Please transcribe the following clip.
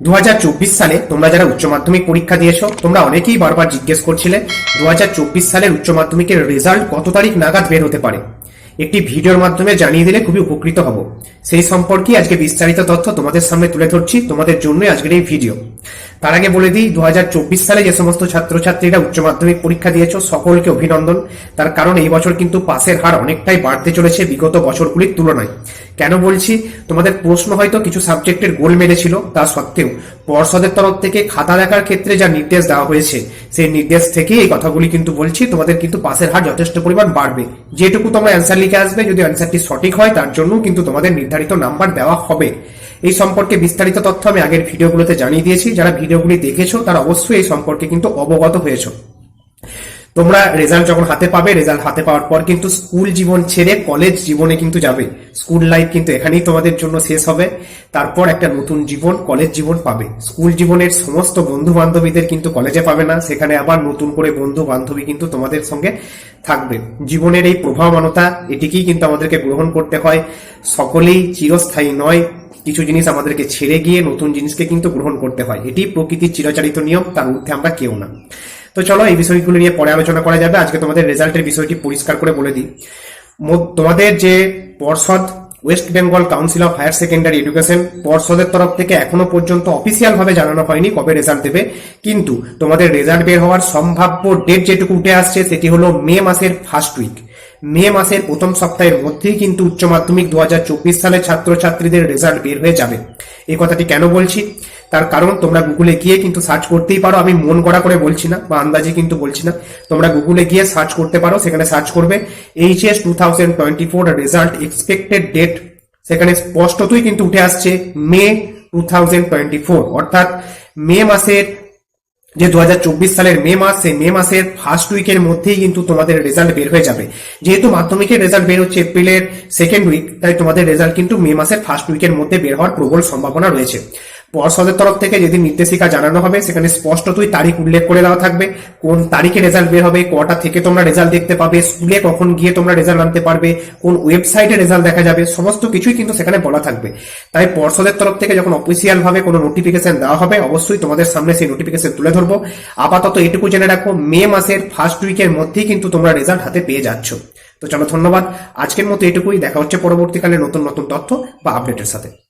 দুহাজার চব্বিশ সালে তোমরা যারা উচ্চ মাধ্যমিক পরীক্ষা দিয়েছ, তোমরা অনেকেই বারবার জিজ্ঞেস করছিলে দু হাজার চব্বিশ সালের উচ্চ মাধ্যমিকের রেজাল্ট কত তারিখ নাগাদ বের হতে পারে? একটি ভিডিওর মাধ্যমে জানিয়ে দিলে খুবই উপকৃত হব। সেই সম্পর্কে আজকে বিস্তারিত তথ্য তোমাদের সামনে তুলে ধরছি, তোমাদের জন্যই আজকের এই ভিডিও। তার আগে বলে দিই দু সালে যে সমস্ত ছাত্রছাত্রীরা উচ্চ মাধ্যমিক পরীক্ষা দিয়েছ, সকলকে অভিনন্দন। তার কারণ এই বছর কিন্তু পাসের হার অনেকটাই বাড়তে চলেছে বিগত বছরগুলির তুলনায়। কেন বলছি? তোমাদের প্রশ্ন হয়তো কিছু সাবজেক্টের গোল মেরেছিল, তা সত্ত্বেও পর্ষদের তরফ থেকে খাতা দেখার ক্ষেত্রে যা নির্দেশ দেওয়া হয়েছে, সেই নির্দেশ থেকে এই কথাগুলি কিন্তু বলছি, তোমাদের কিন্তু পাশের হার যথেষ্ট পরিমাণ বাড়বে। যেটুকু তোমরা অ্যান্সার লিখে আসবে যদি অ্যান্সারটি সঠিক হয়, তার জন্য কিন্তু তোমাদের নির্ধারিত নাম্বার দেওয়া হবে। এই সম্পর্কে বিস্তারিত তথ্য আমি আগের ভিডিওগুলোতে জানিয়ে দিয়েছি, যারা ভিডিওগুলি দেখেছ, তারা অবশ্যই এই সম্পর্কে কিন্তু অবগত হয়েছো। তোমরা রেজাল্ট যখন হাতে পাবে রেজাল্ট হাতে পাওয়ার পর কিন্তু স্কুল জীবন ছেড়ে কলেজ জীবনে কিন্তু যাবে। স্কুল লাইফ কিন্তু এখানেই তোমাদের জন্য শেষ হবে। তারপর একটা নতুন জীবন কলেজ জীবন পাবে। স্কুল জীবনের সমস্ত বন্ধু বান্ধবীদের কিন্তু কলেজে পাবে না, সেখানে আবার নতুন করে বন্ধু বান্ধবী কিন্তু তোমাদের সঙ্গে থাকবে। জীবনের এই প্রভাবমানতা, এটিকেই কিন্তু আমাদেরকে গ্রহণ করতে হয়। সকলেই চিরস্থায়ী নয় কিছু জিনিস আমাদেরকে ছেড়ে গিয়ে নতুন জিনিসকে কিন্তু গ্রহণ করতে হয়। এটি প্রকৃতির চিরাচরিত নিয়ম, তার মধ্যে আমরা কেউ না। তো চলো এই বিষয়গুলো নিয়ে পরে আলোচনা করা যাবে। আজকে তোমাদের রেজাল্টের বিষয়টি পরিষ্কার করে বলে দিই। তোমাদের যে পর্ষদ, West Bengal council of higher secondary education, পর্ষদের তরফ থেকে এখনও পর্যন্ত অফিসিয়াল ভাবে জানানো হয়নি কবে রেজাল্ট দেবে। কিন্তু তোমাদের রেজাল্ট বের হওয়ার সম্ভাব্য ডেট যেটুকু উঠে আসছে, সেটি হলো মে মাসের ফার্স্ট উইক। মে মাসের প্রথম সপ্তাহের মধ্যেই কিন্তু উচ্চ মাধ্যমিক দু সালের ছাত্রছাত্রীদের রেজাল্ট বের হয়ে যাবে। এই কথাটি কেন বলছি? তার কারণ তোমরা গুগলে গিয়ে কিন্তু সার্চ করতেই পারো। আমি মন গড়া করে বলছি না বা আন্দাজে কিন্তু বলছি না। তোমরা গুগলে গিয়ে সার্চ করতে পারো, সেখানে সার্চ করবে HS two thousand twenty four result expected date. সেখানে স্পষ্টতই কিন্তু উঠে আসছে May two thousand twenty four. অর্থাৎ মে মাসের যে দু হাজার চব্বিশ সালের মে মাস, সেই মে মাসের ফার্স্ট উইকের মধ্যেই কিন্তু তোমাদের রেজাল্ট বের হয়ে যাবে। যেহেতু মাধ্যমিকের রেজাল্ট বের হচ্ছে এপ্রিলের সেকেন্ড উইক তাই তোমাদের রেজাল্ট কিন্তু মে মাসের ফার্স্ট উইকের মধ্যে বের হওয়ার প্রবল সম্ভাবনা রয়েছে। পর্ষদের তরফ থেকে যেদিন নির্দেশিকা জানানো হবে, সেখানে স্পষ্টতই তারিখ উল্লেখ করে দেওয়া থাকবে। কোন তারিখে রেজাল্ট বের হবে, কটা থেকে তোমরা রেজাল্ট দেখতে পাবে, স্কুলে কখন গিয়ে তোমরা রেজাল্ট আনতে পারবে, কোন ওয়েবসাইটে রেজাল্ট দেখা যাবে, সমস্ত কিছুই কিন্তু সেখানে বলা থাকবে। তাই পর্ষদের তরফ থেকে যখন অফিসিয়াল ভাবে কোনো নোটিফিকেশন দেওয়া হবে, অবশ্যই তোমাদের সামনে সেই নোটিফিকেশন তুলে ধরবো। আপাতত এটুকু জেনে রাখো, মে মাসের ফার্স্ট উইকের মধ্যেই কিন্তু তোমরা রেজাল্ট হাতে পেয়ে যাচ্ছ। তো চলো ধন্যবাদ, আজকের মতো এটুকুই, দেখা হচ্ছে পরবর্তীকালে নতুন নতুন তথ্য বা আপডেটের সাথে।